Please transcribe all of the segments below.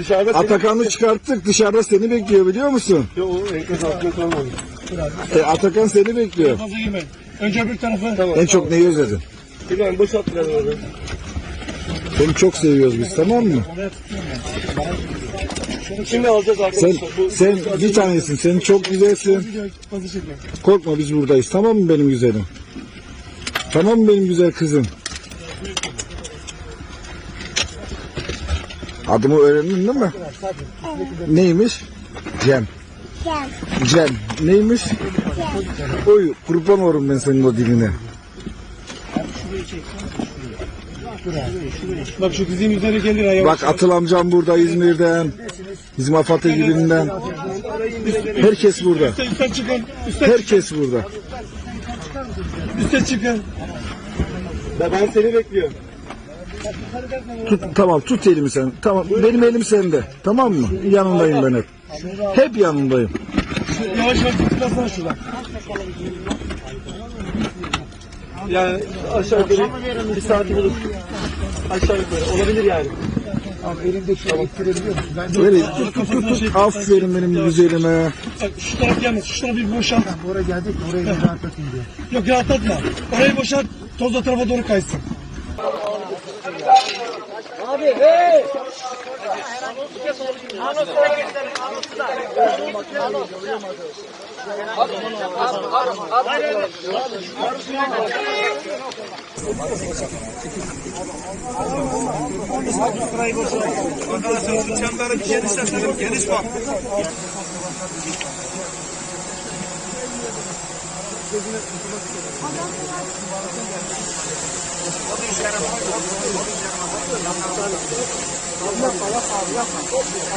Dışarıda seni- Atakan'ı çıkarttık dışarıda seni bekliyor biliyor musun? Yo, o ekmek altında kalmadı. E, Atakan seni bekliyor. Fazla girme. Önce bir tarafa. Tamam. En çok neyi özledin? İbrahim boşalt biraz orada. Seni çok seviyoruz biz tamam mı? Şimdi alacağız Sen, arkadaşlar. Bu- sen bir tanesin. Sen çok güzelsin. Fazla çekme. Korkma biz buradayız tamam mı benim güzelim? Tamam mı benim güzel kızım? Adımı öğrendin değil mi? Neymiş? Cem. Cem. Neymiş? Oy kurban olurum ben senin o diline. Bak şu dizinin üzerine gelir ha. Bak Atıl amcam burada İzmir'den. Bizim Afat ekibinden. Herkes burada. Üste, üste çıkın. Üste, Herkes burada. üste çıkın. Ben seni bekliyorum. Tut, tamam tut elimi sen. Tamam benim elim sende. Tamam mı? Yanındayım ben hep. Hep yanındayım. Yavaş yavaş tıklasana şuradan. Yani aşağı yukarı bir saati bulur. Aşağı yukarı. Olabilir yani. Öyle tut tut tut. tut. Aferin benim güzelime. Bak şu taraf yalnız. Şu tarafı bir boşalt. Oraya geldik orayı rahatlatayım diye. Yok rahatlatma. Orayı boşalt. Toz o tarafa doğru kaysın. Arkadaşlar şu çemberle bir genişletelim. Geniş bak.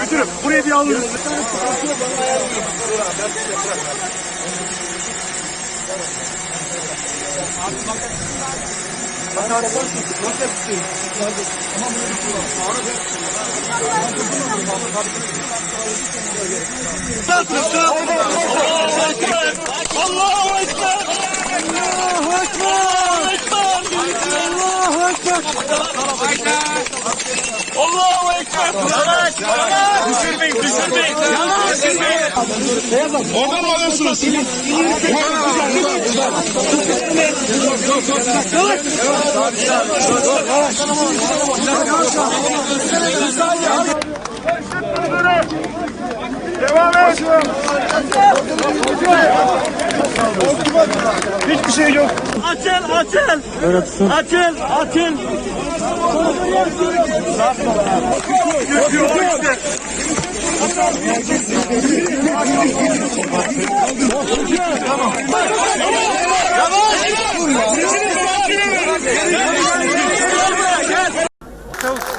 Müdürüm buraya bir alın. Allahu Ekber! Allahu Ekber! Allahu Ekber! Allahu Ekber! Yavaş! Yavaş! Düşürmeyin, düşürmeyin! Düşürmeyin! Oradan mı alıyorsunuz? Devam et! Hiçbir şey yok. Açıl, açıl! Açıl, açıl! Yavaş! Yavaş!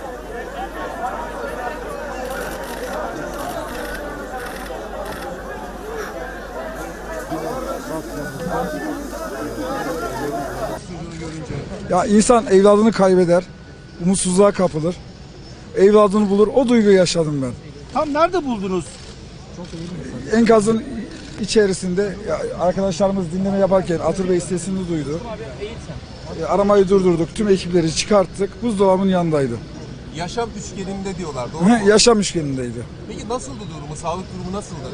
Ya insan evladını kaybeder, umutsuzluğa kapılır. Evladını bulur, o duyguyu yaşadım ben. Tam nerede buldunuz? Enkazın içerisinde ya arkadaşlarımız dinleme yaparken Atır Bey sesini duydu. E, Aramayı durdurduk, tüm ekipleri çıkarttık. Buzdolabının yanındaydı. Yaşam üçgeninde diyorlar. Doğru mu? Yaşam üçgenindeydi. Peki nasıldı durumu? Sağlık durumu nasıldı?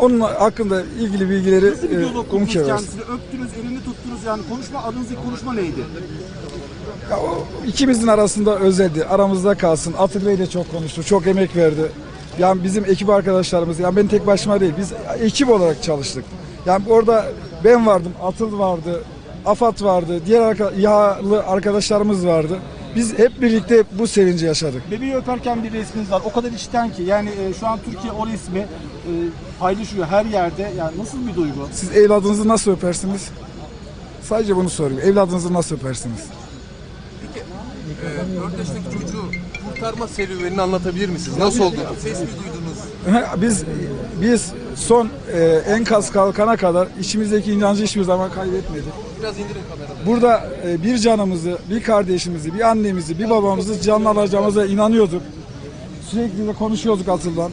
Onun hakkında ilgili bilgileri Nasıl bir e, diyalog kurdunuz kendisini? Öptünüz, elini tuttunuz yani konuşma, aranızdaki konuşma neydi? Ya o ikimizin arasında özeldi. Aramızda kalsın. Atıl Bey de çok konuştu. Çok emek verdi. Yani bizim ekip arkadaşlarımız, yani ben tek başıma değil. Biz ekip olarak çalıştık. Yani orada ben vardım, Atıl vardı, Afat vardı, diğer arka, İHA'lı arkadaşlarımız vardı. Biz hep birlikte bu sevinci yaşadık. Bebeği öperken bir resminiz var. O kadar içten ki yani e, şu an Türkiye o resmi e, paylaşıyor her yerde. Yani nasıl bir duygu? Siz evladınızı nasıl öpersiniz? Sadece bunu soruyorum. Evladınızı nasıl öpersiniz? Ee, Ördeş'teki çocuğu kurtarma serüvenini anlatabilir misiniz? Nasıl oldu? Ses mi duydunuz? Biz biz son e, enkaz kalkana kadar içimizdeki inancı hiçbir zaman kaybetmedik. Biraz indirin kamerayı. Burada e, bir canımızı, bir kardeşimizi, bir annemizi, bir babamızı canlı alacağımıza inanıyorduk. Sürekli de konuşuyorduk atıldan.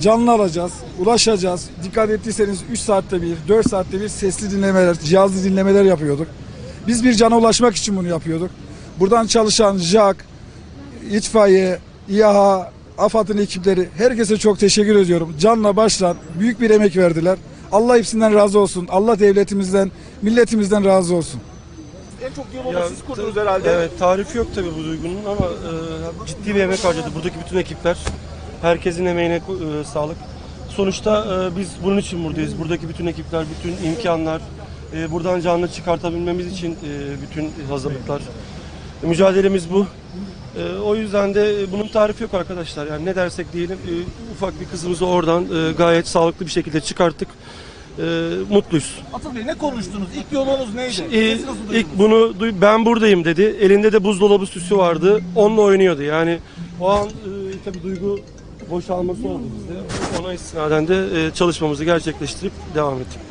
Canlı alacağız, ulaşacağız. Dikkat ettiyseniz 3 saatte bir, 4 saatte bir sesli dinlemeler, cihazlı dinlemeler yapıyorduk. Biz bir cana ulaşmak için bunu yapıyorduk. Buradan çalışan JAK, itfaiye, İHA, AFAD'ın ekipleri herkese çok teşekkür ediyorum. Canla başla büyük bir emek verdiler. Allah hepsinden razı olsun. Allah devletimizden, milletimizden razı olsun. En çok diyaloğu Ya, siz kurdunuz herhalde. Evet, tarifi yok tabii bu duygunun ama e, ciddi bir emek harcadı buradaki bütün ekipler. Herkesin emeğine e, sağlık. Sonuçta e, biz bunun için buradayız. Buradaki bütün ekipler, bütün imkanlar, e, buradan canlı çıkartabilmemiz için e, bütün hazırlıklar. Mücadelemiz bu. E, o yüzden de e, bunun tarifi yok arkadaşlar. Yani ne dersek diyelim e, ufak bir kızımızı oradan e, gayet sağlıklı bir şekilde çıkarttık. E, mutluyuz. Atıl Bey ne konuştunuz? İlk diyaloğunuz neydi? Nasıl duydunuz? ilk bunu duy- ben buradayım dedi. Elinde de buzdolabı süsü vardı. Onunla oynuyordu. Yani o an e, tabii duygu boşalması oldu bizde. Ona istinaden de e, çalışmamızı gerçekleştirip devam ettik.